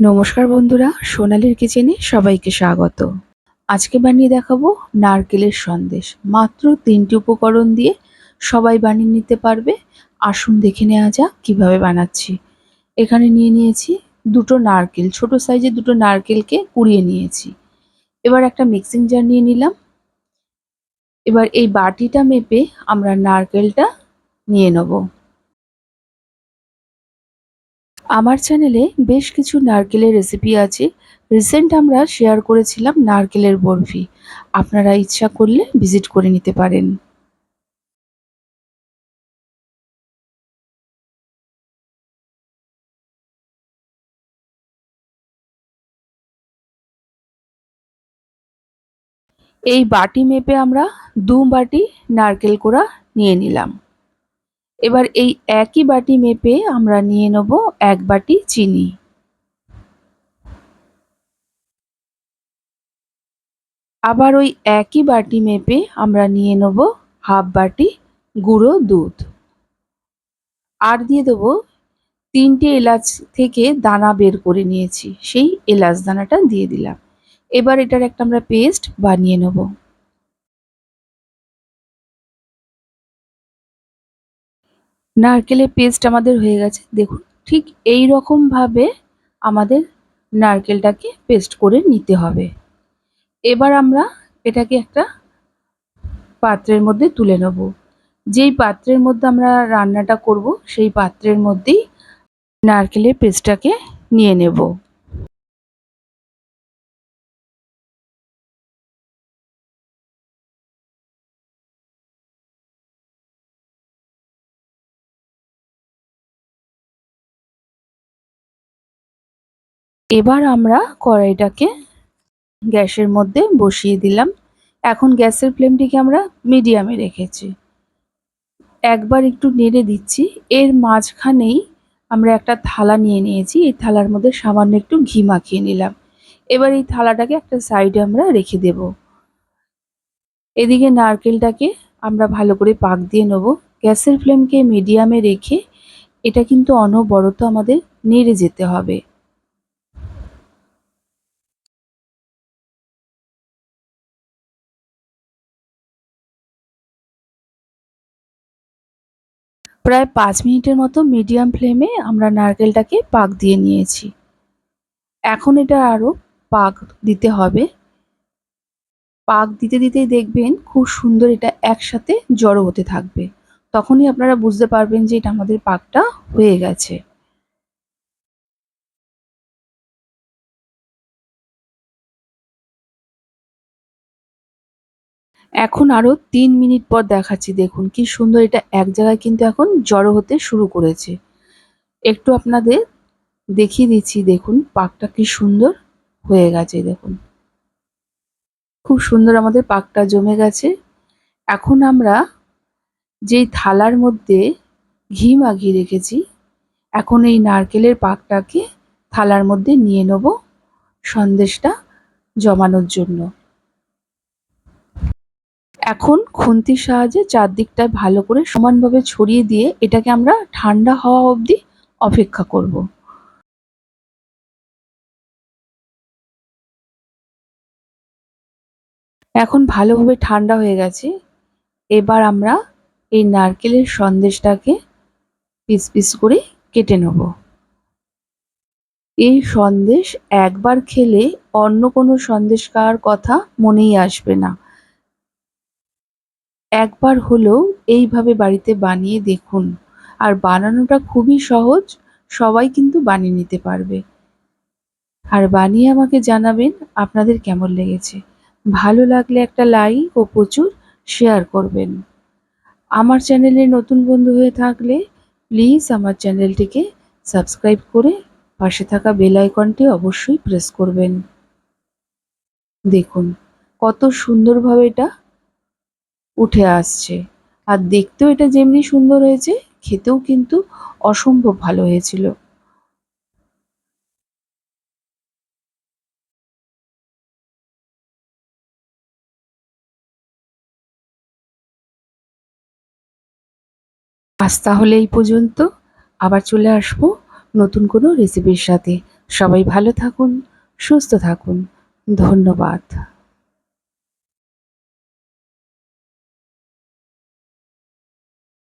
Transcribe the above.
নমস্কার বন্ধুরা, সোনালির কিচেনে সবাইকে স্বাগত। আজকে বানিয়ে দেখাবো নারকেলের সন্দেশ। মাত্র তিনটি উপকরণ দিয়ে সবাই বানিয়ে নিতে পারবে। আসুন দেখে নেওয়া যাক কীভাবে বানাচ্ছি। এখানে নিয়ে নিয়েছি দুটো নারকেল, ছোট সাইজের দুটো নারকেলকে কুড়িয়ে নিয়েছি। এবার একটা মিক্সিং জার নিয়ে নিলাম। এবার এই বাটিটা মেপে আমরা নারকেলটা নিয়ে নেব। আমার চ্যানেলে বেশ কিছু নারকেলের রেসিপি আছে। রিসেন্ট আমরা শেয়ার করেছিলাম নারকেলের বরফি। আপনারা ইচ্ছা করলে ভিজিট করে নিতে পারেন। এই বাটি মেপে আমরা দু বাটি নারকেল কোড়া নিয়ে নিলাম। এবার এই একই বাটি মেপে আমরা নিয়ে নেব এক বাটি চিনি। আবার ওই একই বাটি মেপে আমরা নিয়ে নেব হাফ বাটি গুঁড়ো দুধ। আর দিয়ে দেবো তিনটে এলাচ থেকে দানা বের করে নিয়েছি, সেই এলাচ দানাটা দিয়ে দিলাম। এবার এটার একটা আমরা পেস্ট বানিয়ে নেব। নারকেলের পেস্ট আমাদের হয়ে গেছে। দেখুন, ঠিক এই রকমভাবে আমাদের নারকেলটাকে পেস্ট করে নিতে হবে। এবার আমরা এটাকে একটা পাত্রের মধ্যে তুলে নেব। যেই পাত্রের মধ্যে আমরা রান্নাটা করব, সেই পাত্রের মধ্যেই নারকেলের পেস্টটাকে নিয়ে নেব। এবার আমরা কড়াইটাকে গ্যাসের মধ্যে বসিয়ে দিলাম। এখন গ্যাসের ফ্লেমটিকে আমরা মিডিয়ামে রেখেছি। একবার একটু নেড়ে দিচ্ছি। এর মাঝখানেই আমরা একটা থালা নিয়ে নিয়েছি। এই থালার মধ্যে সামান্য একটু ঘি মাখিয়ে নিলাম। এবার এই থালাটাকে একটা সাইডে আমরা রেখে দেব। এদিকে নারকেলটাকে আমরা ভালো করে পাক দিয়ে নেব। গ্যাসের ফ্লেমকে মিডিয়ামে রেখে এটা কিন্তু অনবরত আমাদের নেড়ে যেতে হবে। প্রায় পাঁচ মিনিটের মতো মিডিয়াম ফ্লেমে আমরা নারকেলটাকে পাক দিয়ে নিয়েছি। এখন এটা আরও পাক দিতে হবে। পাক দিতে দিতেই দেখবেন খুব সুন্দর এটা একসাথে জড়ো হতে থাকবে। তখনই আপনারা বুঝতে পারবেন যে এটা আমাদের পাকটা হয়ে গেছে। এখন আরও তিন মিনিট পর দেখাচ্ছি, দেখুন কি সুন্দর এটা এক জায়গায় কিন্তু এখন জড়ো হতে শুরু করেছে। একটু আপনাদের দেখিয়ে দিচ্ছি, দেখুন পাকটা কি সুন্দর হয়ে গেছে, দেখুন। খুব সুন্দর আমাদের পাকটা জমে গেছে। এখন আমরা যেই থালার মধ্যে ঘি মাখিয়ে রেখেছি, এখন এই নারকেলের পাকটাকে থালার মধ্যে নিয়ে নেব সন্দেশটা জমানোর জন্য। এখন খুন্তির সাহায্যে চারদিকটায় ভালো করে সমানভাবে ছড়িয়ে দিয়ে এটাকে আমরা ঠান্ডা হওয়া অবধি অপেক্ষা করব। এখন ভালোভাবে ঠান্ডা হয়ে গেছে। এবার আমরা এই নারকেলের সন্দেশটাকে পিস পিস করে কেটে নেব। এই সন্দেশ একবার খেলে অন্য কোনো সন্দেশ খাওয়ার কথা মনেই আসবে না। একবার হলেও এইভাবে বাড়িতে বানিয়ে দেখুন। আর বানানোটা খুবই সহজ, সবাই কিন্তু বানিয়ে নিতে পারবে। আর বানিয়ে আমাকে জানাবেন আপনাদের কেমন লেগেছে। ভালো লাগলে একটা লাইক ও প্রচুর শেয়ার করবেন। আমার চ্যানেলে নতুন বন্ধু হয়ে থাকলে প্লিজ আমার চ্যানেলটিকে সাবস্ক্রাইব করে পাশে থাকা বেল আইকনটি অবশ্যই প্রেস করবেন। দেখুন, কত সুন্দরভাবে এটা উঠে আসছে। আর দেখতেও এটা যেমনি সুন্দর হয়েছে, খেতেও কিন্তু অসম্ভব ভালো হয়েছিল। আজ তাহলে এই পর্যন্ত। আবার চলে আসব নতুন কোনো রেসিপির সাথে। সবাই ভালো থাকুন, সুস্থ থাকুন। ধন্যবাদ।